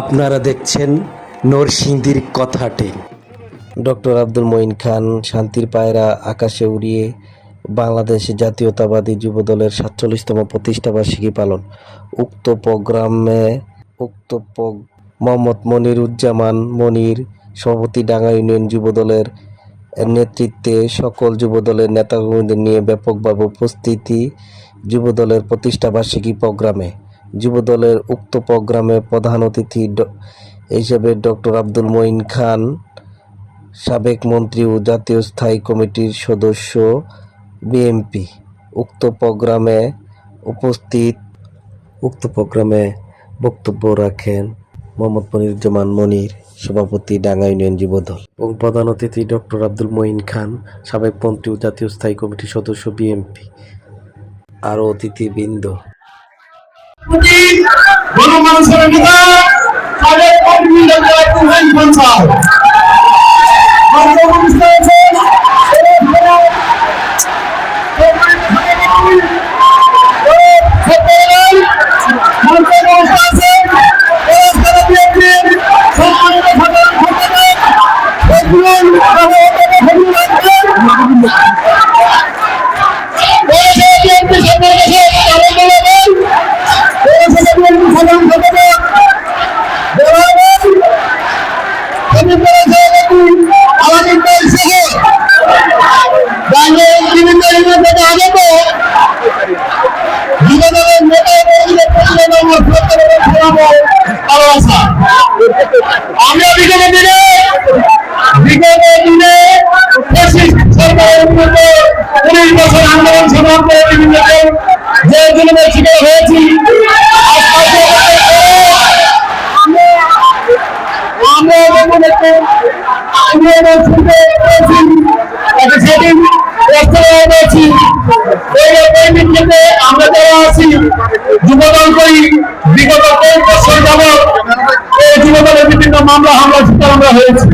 আপনারা দেখছেন নরসিংদীর কথাটে। ডক্টর আব্দুল মঈন খান শান্তির পায়রা আকাশে উড়িয়ে বাংলাদেশ জাতীয়তাবাদী যুবদলের সাতচল্লিশতম প্রতিষ্ঠাবার্ষিকী পালন। উক্ত প্রোগ্রামে উক্ত মোহাম্মদ মনিরুজ্জামান মনির, সভাপতি ডাঙ্গা ইউনিয়ন যুবদলের নেতৃত্বে সকল যুবদলের নেতাকর্মীদের নিয়ে ব্যাপকভাবে উপস্থিতি যুবদলের প্রতিষ্ঠাবার্ষিকী প্রোগ্রামে। যুবদলের উক্ত প্রোগ্রামে প্রধান অতিথি হিসেবে ডক্টর আব্দুল মঈন খান, সাবেক মন্ত্রী ও জাতীয় স্থায়ী কমিটির সদস্য বিএমপি উক্ত প্রোগ্রামে উপস্থিত উক্ত প্রোগ্রামে বক্তব্য রাখেন মোহাম্মদ মনিরুজ্জামান মনির, সভাপতি ডাঙ্গা ইউনিয়ন যুবদল। এবং প্রধান অতিথি ডক্টর আব্দুল মঈন খান, সাবেক মন্ত্রী ও জাতীয় স্থায়ী কমিটির সদস্য বিএমপি আরও অতিথিবৃন্দ। প্রতি গণমানুষের নেতা সাবেক কর্মী ডক্টর আব্দুল হাই আগত যুবদলের নেতা কর্মীদের পরিচালনা আমার ভালোবাসা বিগত দিনে বিগত দিনে সরকারের বিরুদ্ধে উনিশ বছর আন্দোলন সংগ্রাম করে বিভিন্ন যে জুলুমের শিকার হয়েছি আমরা যখন একটু আন্দোলন শুরু করেছি সেদিন আমরা যারা আছি যুবদল করি, বিগত কয়েক বছর যাবৎ এই যুবদলের বিভিন্ন মামলা হামলা শিকার আমরা হয়েছি।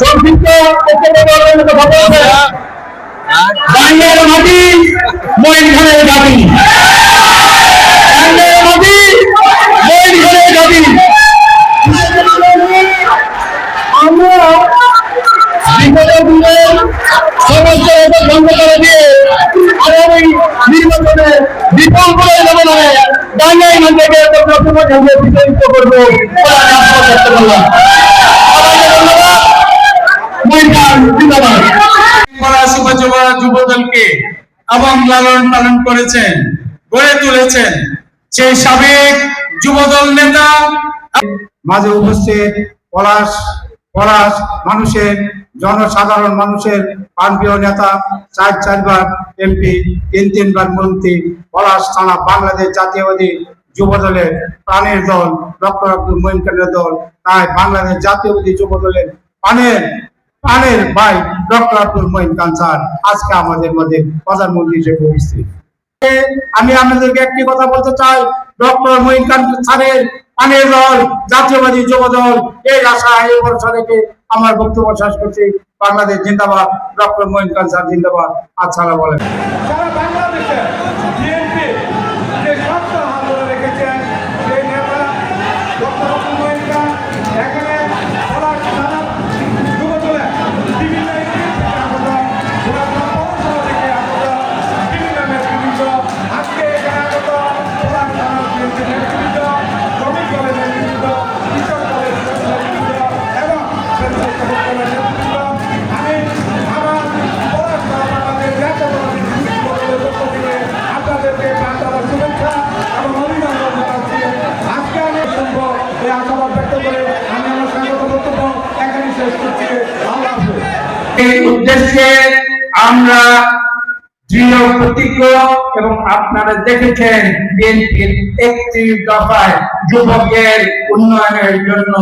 সংক্ষিপ্ত বাংলার মাটি মহিন খানের দাবি বাংলার মাটি মহিন খানের দাবি করব বলে আমি আশা করতে পারলাম সবাইকে ধন্যবাদ মহিলার জিন্দাবাদ ফরাসি উপজেলা যুব দলকে এবং লালন পালন করেছেন গড়ে তুলেছেন সেই সাবেক যুবদল নেতা। মাঝে উপস্থিত পলাশ পলাশ মানুষের জনসাধারণ মানুষের প্রাণপ্রিয় নেতা, চার চারবার এমপি, তিন তিনবার মন্ত্রী, পলাশ থানা বাংলাদেশ জাতীয়বাদী যুব দলের প্রাণের দল, ডক্টর আব্দুল মঈন খানের দল, তাই বাংলাদেশ জাতীয়বাদী যুব দলের প্রাণের প্রাণের ভাই ডক্টর আব্দুল মঈন খান স্যার, আজকে আমাদের মধ্যে প্রধানমন্ত্রী হিসেবে উপস্থিত। আমি আপনাদেরকে একটি কথা বলতে চাই, ডক্টর মঈন খান স্যারের পানের দল, জাতীয়বাদী যুব দল এই আশা, এই ভরসা রেখে আমার বক্তব্য শেষ করছি। বাংলাদেশ জিন্দাবাদ। ডক্টর মঈন কালসার জিন্দাবাদ। আচ্ছা বলেন এই উদ্দেশ্যে আমরা দৃঢ় প্রতিজ্ঞ এবং আপনারা দেখেছেন বিএনপির একটি দফায় যুবকের উন্নয়নের জন্য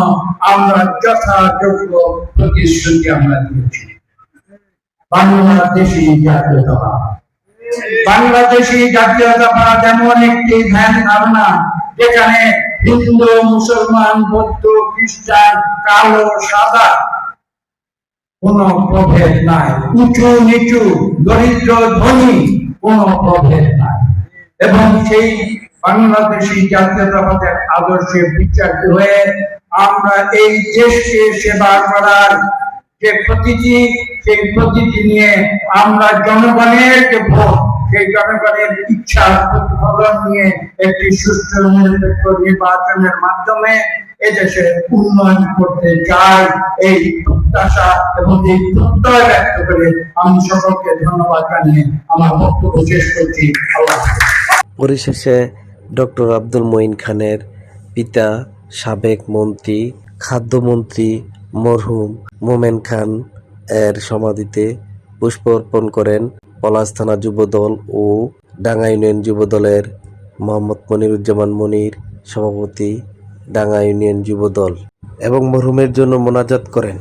আমরা যথাযোগ্য প্রতিশ্রুতি আমরা দিয়েছি। বাংলাদেশি বাংলাদেশি এমন একটি ধ্যান ধারণা, যেখানে হিন্দু, মুসলমান, বৌদ্ধ, খ্রিস্টান, কালো, সাদা কোন প্রভেদ নাই। উঁচু নিচু, দরিদ্র ধনী, কোন প্রভেদ নাই। এবং সেই বাংলাদেশি জাতীয়তাবাদের আদর্শে বিচারিত হয়ে আমরা এই দেশকে সেবা করার যে প্রতিটি সেই প্রতিটি নিয়ে আমরা জনগণের যে ভোট, সেই জনগণের ইচ্ছা প্রতিফলন নিয়ে একটি সুষ্ঠু নির্বাচনের মাধ্যমে এদেশে উন্নয়ন করতে চাই এই প্রত্যাশা এবং এই প্রত্যয় ব্যক্ত করে আমি সকলকে ধন্যবাদ জানিয়ে আমার বক্তব্য শেষ করছি। পরিশেষে ডক্টর আব্দুল মঈন খানের পিতা, সাবেক মন্ত্রী, খাদ্যমন্ত্রী মরহুম মোমেন খান এর সমাধিতে পুষ্প অর্পণ করেন পলাশ থানা যুবদল ও ডাঙ্গা ইউনিয়ন যুবদলের মোহাম্মদ মনিরুজ্জামান মনির সভাপতি। ডাঙ্গা ইউনিয়ন যুবদল এবং মরহুমের জন্য মোনাজাত করেন।